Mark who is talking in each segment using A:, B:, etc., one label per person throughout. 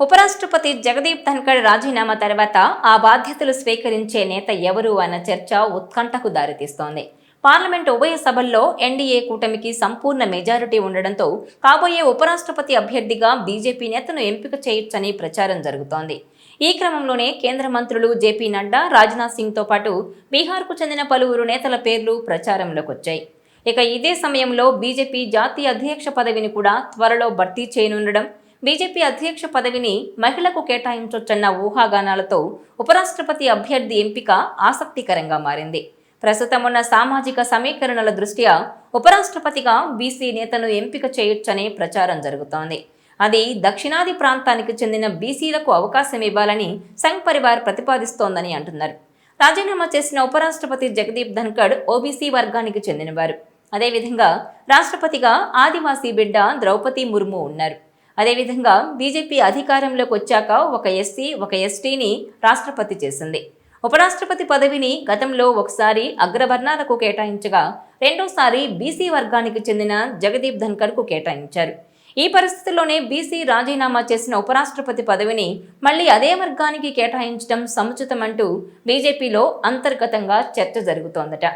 A: ఉపరాష్ట్రపతి జగదీప్ ధన్కడ్ రాజీనామా తర్వాత ఆ బాధ్యతలు స్వీకరించే నేత ఎవరు అన్న చర్చ ఉత్కంఠకు దారితీస్తోంది. పార్లమెంట్ ఉభయ సభల్లో ఎన్డీఏ కూటమికి సంపూర్ణ మెజారిటీ ఉండడంతో కాబోయే ఉపరాష్ట్రపతి అభ్యర్థిగా బీజేపీ నేతను ఎంపిక చేయొచ్చని ప్రచారం జరుగుతోంది. ఈ క్రమంలోనే కేంద్ర మంత్రులు జేపీ నడ్డా రాజ్నాథ్ సింగ్తో పాటు బీహార్కు చెందిన పలువురు నేతల పేర్లు ప్రచారంలోకి వచ్చాయి ఇక ఇదే సమయంలో బీజేపీ జాతీయ అధ్యక్ష పదవిని కూడా త్వరలో భర్తీ చేయనుండడం బీజేపీ అధ్యక్ష పదవిని మహిళకు కేటాయించొచ్చన్న ఊహాగానాలతో ఉపరాష్ట్రపతి అభ్యర్థి ఎంపిక ఆసక్తికరంగా మారింది. ప్రస్తుతం ఉన్న సామాజిక సమీకరణల దృష్ట్యా ఉపరాష్ట్రపతిగా బీసీ నేతను ఎంపిక చేయొచ్చనే ప్రచారం జరుగుతోంది. అది దక్షిణాది ప్రాంతానికి చెందిన బీసీలకు అవకాశం ఇవ్వాలని సంఘ్ పరివార్ ప్రతిపాదిస్తోందని అంటున్నారు. రాజీనామా చేసిన ఉపరాష్ట్రపతి జగదీప్ ధన్కడ్ ఓబీసీ వర్గానికి చెందినవారు. అదేవిధంగా రాష్ట్రపతిగా ఆదివాసీ బిడ్డ ద్రౌపది ముర్ము ఉన్నారు. అదేవిధంగా బీజేపీ అధికారంలోకి వచ్చాక ఒక ఎస్సీ ఒక ఎస్టీని రాష్ట్రపతి చేసింది. ఉపరాష్ట్రపతి పదవిని గతంలో ఒకసారి అగ్రవర్ణాలకు కేటాయించగా రెండోసారి బీసీ వర్గానికి చెందిన జగదీప్ ధన్కర్కు కేటాయించారు. ఈ పరిస్థితుల్లోనే బీసీ రాజీనామా చేసిన ఉపరాష్ట్రపతి పదవిని మళ్ళీ అదే వర్గానికి కేటాయించడం సముచితమంటూ బీజేపీలో అంతర్గతంగా చర్చ జరుగుతోందట.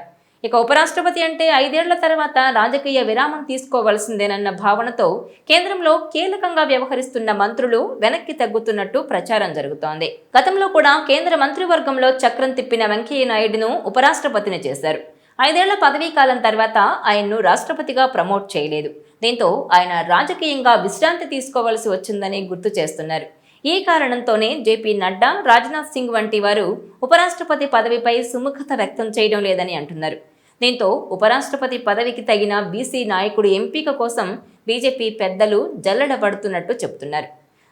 A: ఇక ఉపరాష్ట్రపతి అంటే ఐదేళ్ళ తర్వాత రాజకీయ విరామం తీసుకోవలసిందేనన్న భావనతో కేంద్రంలో కీలకంగా వ్యవహరిస్తున్న మంత్రులు వెనక్కి తగ్గుతున్నట్టు ప్రచారం జరుగుతోంది. గతంలో కూడా కేంద్ర మంత్రివర్గంలో చక్రం తిప్పిన వెంకయ్య నాయుడును ఉపరాష్ట్రపతిని చేశారు. ఐదేళ్ళ పదవీ కాలం తర్వాత ఆయన్ను రాష్ట్రపతిగా ప్రమోట్ చేయలేదు. దీంతో ఆయన రాజకీయంగా విశ్రాంతి తీసుకోవలసి వచ్చిందని గుర్తు చేస్తున్నారు. ఈ కారణంతోనే జేపీ నడ్డా రాజ్నాథ్ సింగ్ వంటి వారు ఉపరాష్ట్రపతి పదవిపై సుముఖత వ్యక్తం చేయడం లేదని అంటున్నారు. దీంతో ఉపరాష్ట్రపతి పదవికి తగిన బీసీ నాయకుడి ఎంపిక కోసం బీజేపీ పెద్దలు జల్లెడ పడుతున్నట్టు చెబుతున్నారు.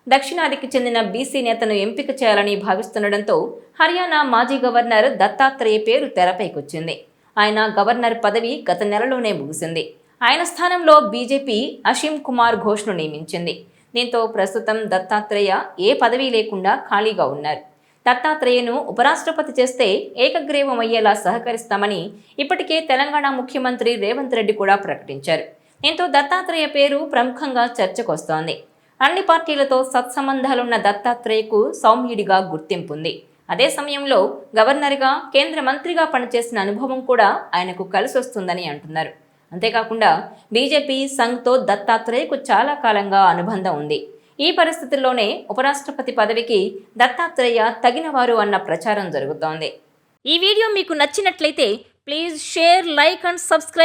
A: దక్షిణాదికి చెందిన బీసీ నేతను ఎంపిక చేయాలని భావిస్తుండటంతో హర్యానా మాజీ గవర్నర్ దత్తాత్రేయ పేరు తెరపైకొచ్చింది. ఆయన గవర్నర్ పదవి గత నెలలోనే ముగిసింది. ఆయన స్థానంలో బీజేపీ అషిం కుమార్ ఘోష్ను నియమించింది. దీంతో ప్రస్తుతం దత్తాత్రేయ ఏ పదవీ లేకుండా ఖాళీగా ఉన్నారు. దత్తాత్రేయను ఉపరాష్ట్రపతి చేస్తే ఏకగ్రీవం అయ్యేలా సహకరిస్తామని ఇప్పటికే తెలంగాణ ముఖ్యమంత్రి రేవంత్ రెడ్డి కూడా ప్రకటించారు. దీంతో దత్తాత్రేయ పేరు ప్రముఖంగా చర్చకొస్తోంది. అన్ని పార్టీలతో సత్సంబంధాలున్న దత్తాత్రేయకు సౌమ్యుడిగా గుర్తింపు ఉంది. అదే సమయంలో గవర్నర్గా కేంద్ర మంత్రిగా పనిచేసిన అనుభవం కూడా ఆయనకు కలిసొస్తుందని అంటున్నారు. అంతేకాకుండా బీజేపీ సంఘ్తో దత్తాత్రేయకు చాలా కాలంగా అనుబంధం ఉంది. ఈ పరిస్థితుల్లోనే ఉపరాష్ట్రపతి పదవికి దత్తాత్రేయ తగినవారు అన్న ప్రచారం జరుగుతోంది. ఈ వీడియో మీకు నచ్చినట్లయితే please share like and subscribe